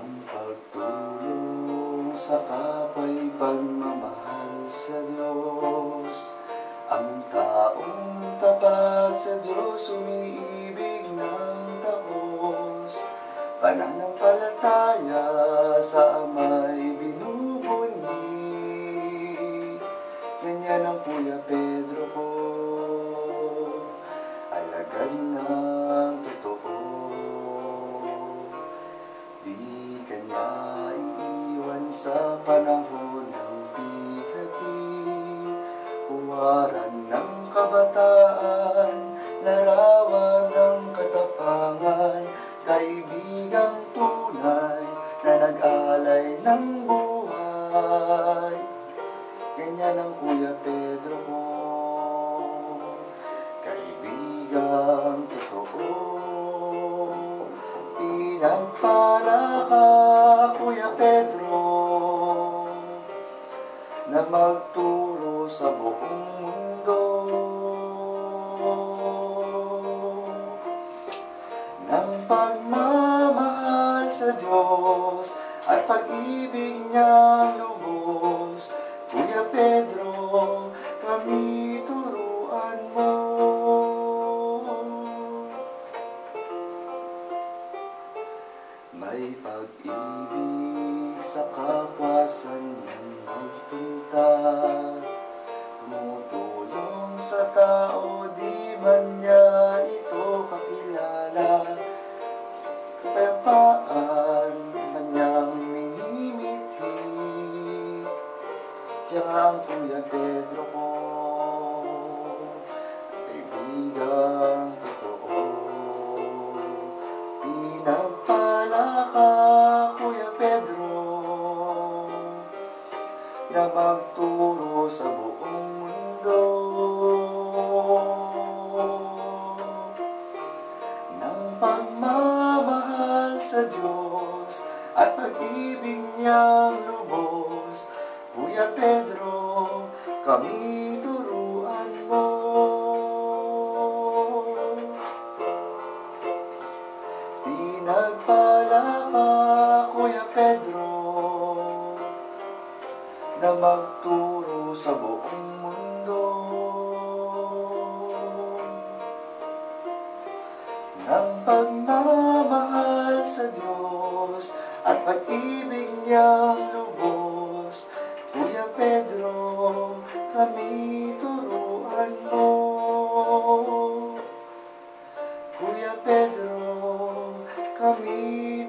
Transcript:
Ang pagtulong sa kapay pagmamahal sa Diyos. Ang taong tapat sa Diyos umiibig ng tapos. Pananampalataya sa amay binubuni Ganyan ang Kuya Pedro ko. Alagad ng Di kanya iiwan sa panahon ng bigati Huwaran ng kabataan Larawan ng katapangan Kaibigang tunay na nag-alay ng buhay. Ganyan ang Kuya Pedro ko Kaibigang totoo Pinagpala Na magturo sa buong mundo. Ng pagmamahal sa Diyos At pag-ibig niyang lubos Kuya Pedro, kami turuan mo. May pag-ibig sa kapwa saan man magpunta Tumutulong sa tao di man niya ito kakilala. Kapayapaan kanyang minimithi Siya ang Kuya Pedro ko Na magturo sa buong mundo. Ng pagmamahal sa Diyos At pag-ibig niyang lubos Kuya Pedro, kami turuan Pedro, kamituruan mo. Kuya Pedro, kami